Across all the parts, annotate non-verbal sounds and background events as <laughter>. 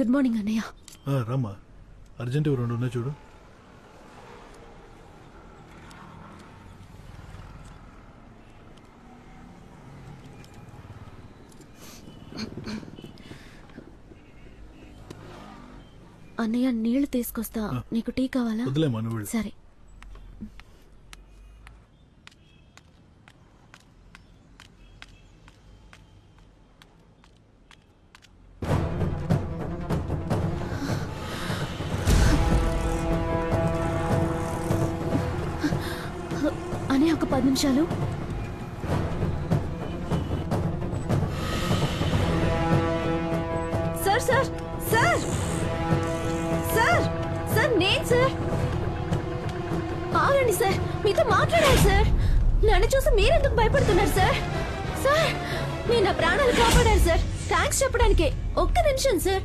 Good morning అన్నయ్య రమ్మా. Urgent రెండు ఉన్నాయి చూడు. అన్నయ్య నీళ్ళు తీసుకొస్తా. నీకు టీ కావాలా. సరే. పది నిమిషాలు. Sir sir sir sir sir నేను సార్. ఆగండి సార్. మీతో మాట్లాడాలి సార్. నన్ను చూసి మీరెందుకు భయపడుతున్నారు సార్? సార్ మీరు నా ప్రాణాలు కాపాడారు సార్. థ్యాంక్స్ చెప్పడానికి ఒక్క నిమిషం సార్.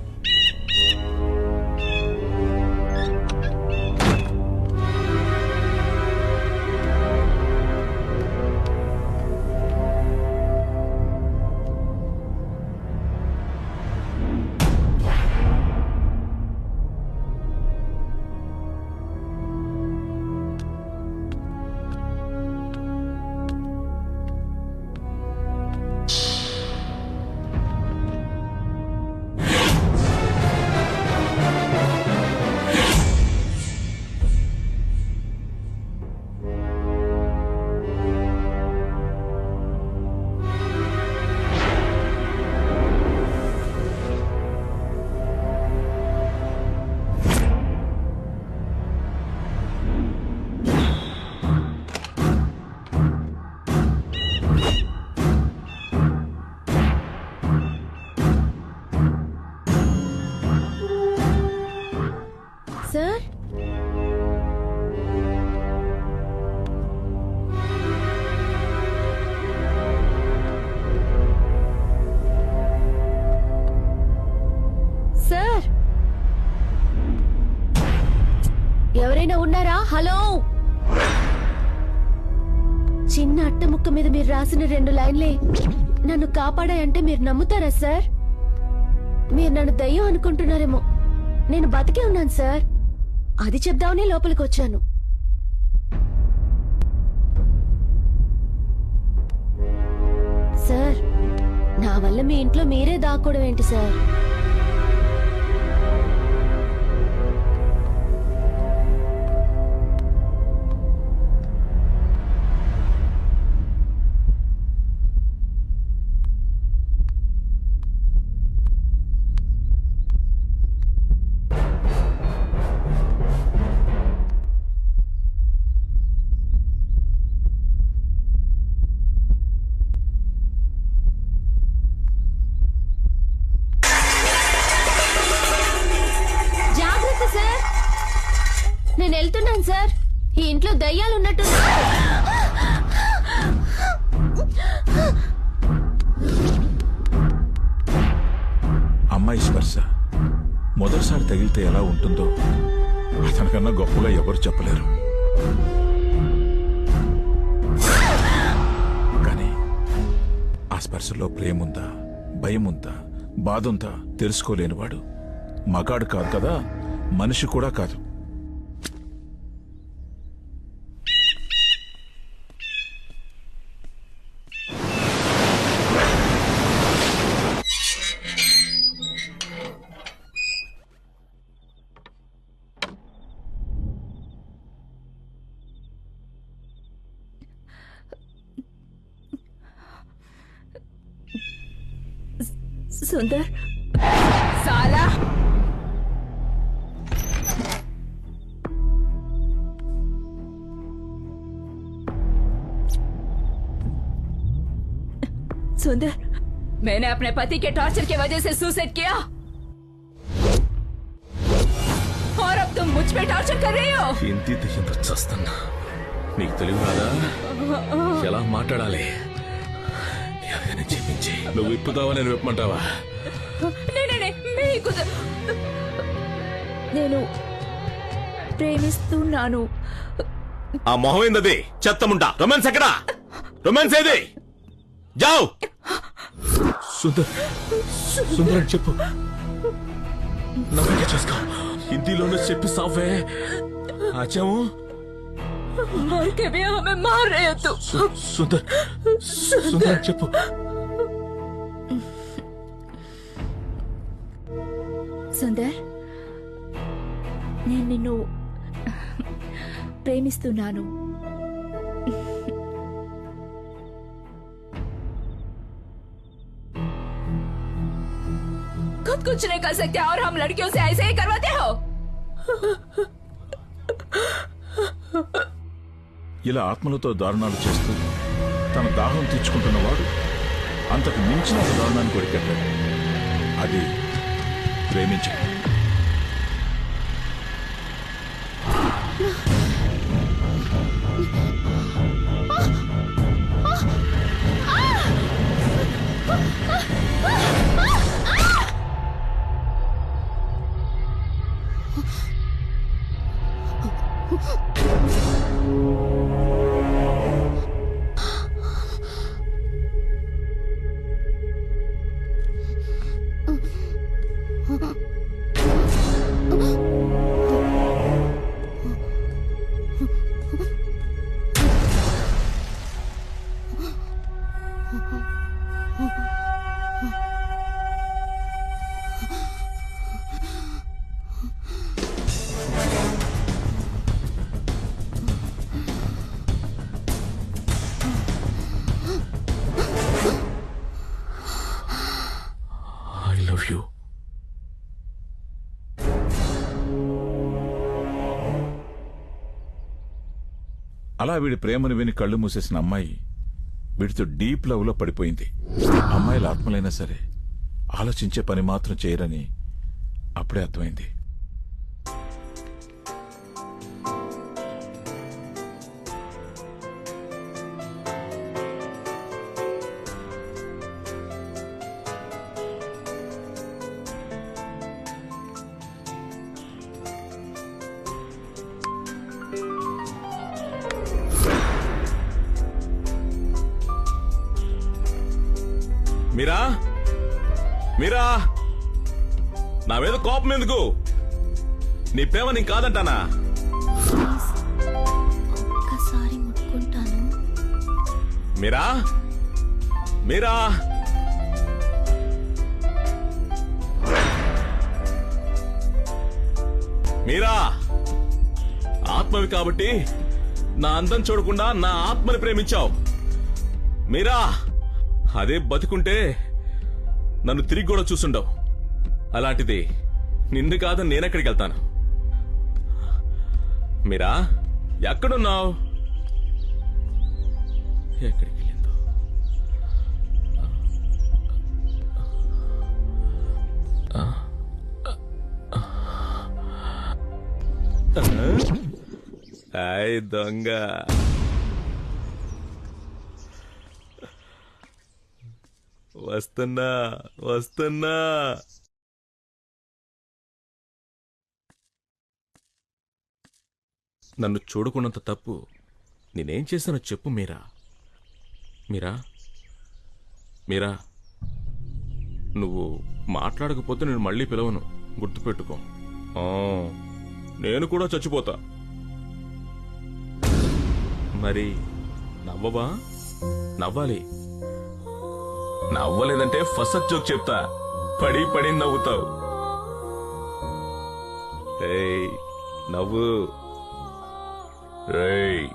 మీద మీరు రాసిన రెండు లైన్లే నన్ను కాపాడాయంటే మీరు నమ్ముతారా సార్? మీరు నన్ను దయ్యం అనుకుంటున్నారేమో. నేను బతికే ఉన్నాను సార్. అది చెప్దామనే లోపలికి వచ్చాను. సార్ నా వల్ల మీ ఇంట్లో మీరే దాక్కోవడం ఏంటి సార్? సార్ ఈ ఇంట్లో దయ్యాలు ఉన్నట్టు అమ్మాయి స్పర్శ మొదటిసారి తగిలితే ఎలా ఉంటుందో అతనికన్నా గొప్పగా ఎవరు చెప్పలేరు. కానీ ఆ స్పర్శలో ప్రేముందా భయముందా బాధుందా తెలుసుకోలేనివాడు మగాడు కాదు కదా మనిషి కూడా కాదు. సుందర్ సాలా సుందర్ मैंने अपने पति के टॉर्चर की वजह से सुसाइड किया और अब तुम मुझ पे टॉर्चर कर रही हो ఇంటి ఎంత చస్తున్నా నీకు తెలివి రాదా ఎలా మాట్లాడాలి నువ్వు ఇప్పుతావా నేను విప్పమంటావా నేను ప్రేమిస్తున్నాను. ఆ మొహం ఏందది? చెత్తముంటా రొమాన్స్ ఎక్కడా? రొమాన్స్ ఏది? జావ్! సుందర్ సుందర్ అని చెప్పు. నమ్మకే చూసుకో. హిందీలోనే చెప్పి సావే. ఆచాము मार के भी हमें मार रहे हो तुम సు- సుందర్ సుందర్ చెప్పు సుందర్ నేను నిన్ను ప్రేమిస్తున్నాను खुद कुछ नहीं कर सकते और हम लड़कियों से ऐसे ही करवाते हो ఇలా ఆత్మలతో దారుణాలు చేస్తూ తన దాహం తీర్చుకుంటున్నవాడు అంతకు మించిన ఒక దారుణాన్ని కొడికెట్టాడు అది ప్రేమించడం Yeah. అలా వీడి ప్రేమను విని కళ్ళు మూసేసిన అమ్మాయి వీడితో డీప్ లవ్లో పడిపోయింది. అమ్మాయిల ఆత్మలైనా సరే ఆలోచించే పని మాత్రం చేయరని అప్పుడే అర్థమైంది. మీరా? మీరా? నా మీద కోపం ఎందుకు? నీ ప్రేమ నీకు కాదంటానా? ఒక్కసారి ముట్టుకుంటాను. మీరా? మీరా? మీరా? ఆత్మవి కాబట్టి నా అందం చూడకుండా నా ఆత్మని ప్రేమించావు. మీరా? అదే బతుకుంటే నన్ను తిరిగి కూడా చూసుండవు. అలాంటిది నిన్ను కాదని నేనెక్కడికి వెళ్తాను. మీరా ఎక్కడున్నావు? ఎక్కడికి వెళ్ళిందో? హాయ్ దొంగ. వస్తున్నా వస్తున్నా. నన్ను చూడకున్నంత తప్పు నేనేం చేశానో చెప్పు మీరా. మీరా? మీరా? నువ్వు మాట్లాడకపోతే నేను మళ్ళీ పిలవను. గుర్తుపెట్టుకో. నేను కూడా చచ్చిపోతా. మరి నవ్వవా? నవ్వాలి. నవ్వలేదంటే ఫస్ట్ జోక్ చెప్తా. పడి పడి నవ్వుతావు. నవ్వు. రేయ్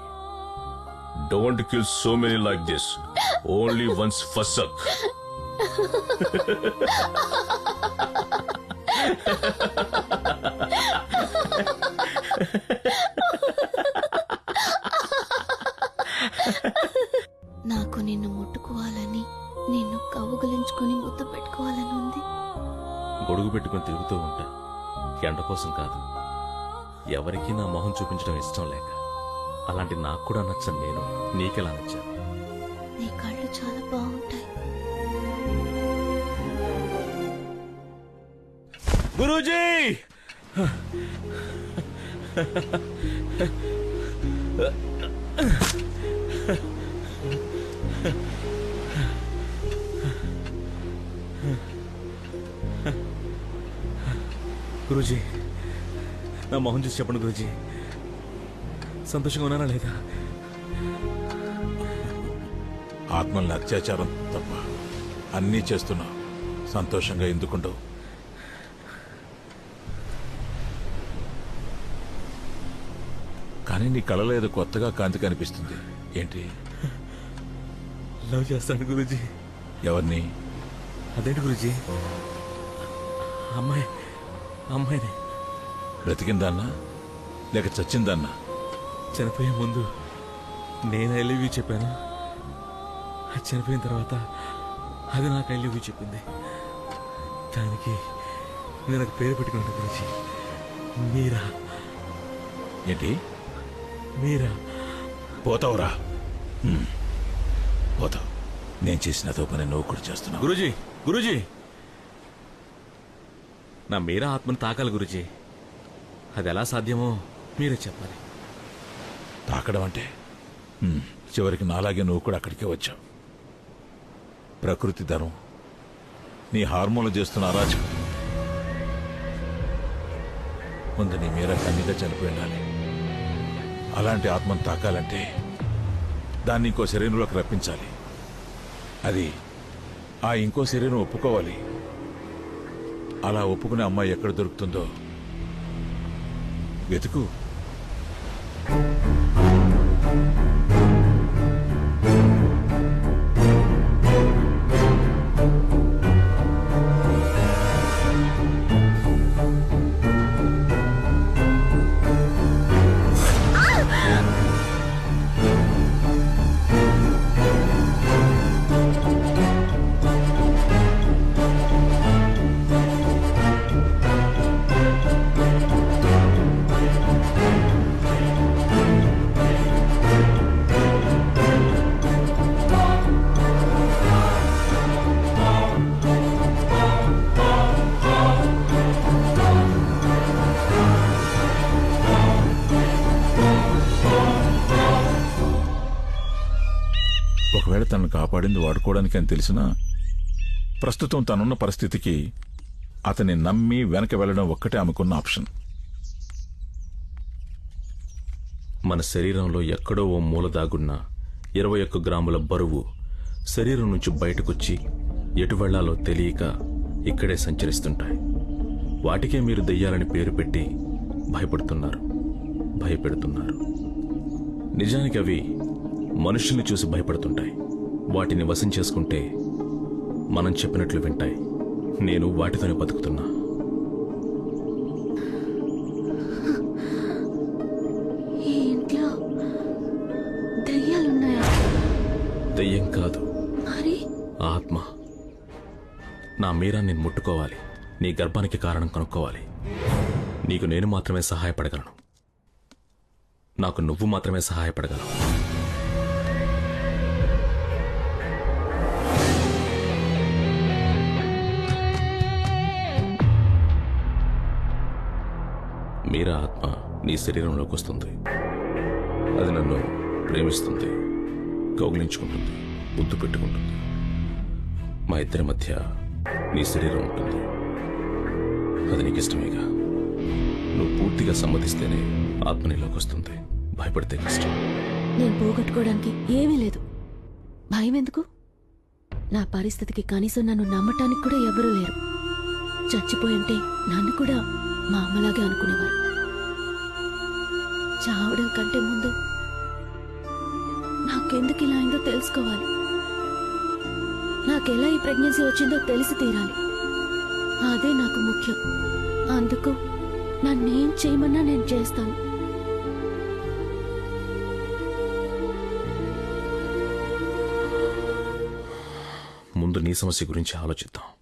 don't kill so many like this. Only once ఫసక్ నాకు <laughs> గొడుగు పెట్టుకుని తిరుగుతూ ఉంటా. ఎండ కోసం కాదు. ఎవరికీ నా మొహం చూపించడం ఇష్టం లేక. అలాంటి నాకు కూడా నచ్చను నేను నీకెలా నచ్చాను? నీ కళ్ళు చాలా బాగుంటాయి. గురూజీ! గురూజీ నా మొహం చూసి చెప్పండి గురూజీ. సంతోషంగా ఉన్నానా లేదా? ఆత్మల్ని అత్యాచారం తప్ప అన్నీ చేస్తున్నావు సంతోషంగా ఎందుకుండవు కానీ నీ కళలో ఏదో కొత్తగా కాంతి కనిపిస్తుంది ఏంటి? లవ్ చేస్తాను గురూజీ. ఎవరిని? అదేంటి గురూజీ? అమ్మాయి. అమ్మాయిని బ్రతికిందన్నా? లేక చచ్చిందన్నా? చనిపోయే ముందు నేను ఐ లవ్ యూ చెప్పాను. అది చనిపోయిన తర్వాత అది నాకు ఐ లవ్ యూ చెప్పింది. దానికి నేను పేరు పెట్టుకున్నాను గురించి మీరా. ఏంటి? మీరా. పోతావురా. హ్మ్. పోతావు. నేను చేసిన అదో పని నువ్వు కూడా చేస్తున్నావు. గురుజీ గురుజీ. నా మీరా ఆత్మను తాకాలి గురుజీ. అది ఎలా సాధ్యమో మీరే చెప్పాలి. తాకడం అంటే? హ్మ్, చివరికి నాలాగే నువ్వు కూడా అక్కడికే వచ్చావు. ప్రకృతి ధర్మం. నీ హార్మోన్లు చేస్తున్న అరాచకం. ముందు నీ మీరా కన్నీగా చనిపోయి ఉండాలి. అలాంటి ఆత్మను తాకాలంటే దాన్ని ఇంకో శరీరంలోకి రప్పించాలి. అది ఆ ఇంకో శరీరం ఒప్పుకోవాలి. అలా ఒప్పుకునే అమ్మాయి ఎక్కడ దొరుకుతుందో. వెతుకు. తనను కాపాడింది వాడుకోవడానికి అని తెలిసినా ప్రస్తుతం తనున్న పరిస్థితికి అతన్ని నమ్మి వెనక వెళ్ళడం ఒక్కటే ఆమెకున్న ఆప్షన్. మన శరీరంలో ఎక్కడో ఓ మూల దాగున్న ఇరవై ఒక్క గ్రాముల బరువు శరీరం నుంచి బయటకొచ్చి ఎటు వెళ్ళాలో తెలియక ఇక్కడే సంచరిస్తుంటాయి. వాటికే మీరు దెయ్యాలని పేరు పెట్టి భయపడుతున్నారు. భయపెడుతున్నారు. నిజానికి అవి మనుషుల్ని చూసి భయపడుతుంటాయి. వాటిని వశం చేసుకుంటే మనం చెప్పినట్లు వింటాయి. నేను వాటితోనే బతుకుతున్నా. దెయ్యం కాదు. ఆత్మ. నా మీరా నేను ముట్టుకోవాలి. నీ గర్భానికి కారణం కనుక్కోవాలి. నీకు నేను మాత్రమే సహాయపడగలను. నాకు నువ్వు మాత్రమే సహాయపడగలవు. మీరా ఆత్మ నీ శరీరంలోకి వస్తుంది అది నన్ను ప్రేమిస్తుంది కౌగిలించుకుంటుంది ముద్దు పెట్టుకుంటుంది. మా ఇద్దరి మధ్య నీ శరీరం ఉంటుంది. అది నీకు ఇష్టమేగా నువ్వు పూర్తిగా సమ్మతిస్తేనే ఆత్మ నీలోకి వస్తుంది భయపడితే కష్టం. నేను పోగొట్టుకోవడానికి ఏమీ లేదు. భయం ఎందుకు నా పరిస్థితికి కనీసం నన్ను నమ్మటానికి కూడా ఎవరూ లేరు. చచ్చిపోయంటే నన్ను కూడా మా అమ్మలాగే అనుకునేవారు. చావడం కంటే ముందు నాకెందుకు ఇలా అయిందో తెలుసుకోవాలి. నాకెలా ఈ ప్రెగ్నెన్సీ వచ్చిందో తెలిసి తీరాలి. అదే నాకు ముఖ్యం. అందుకు నన్నేం చేయమన్నా నేను చేస్తాను. ముందు నీ సమస్య గురించి ఆలోచిద్దాం.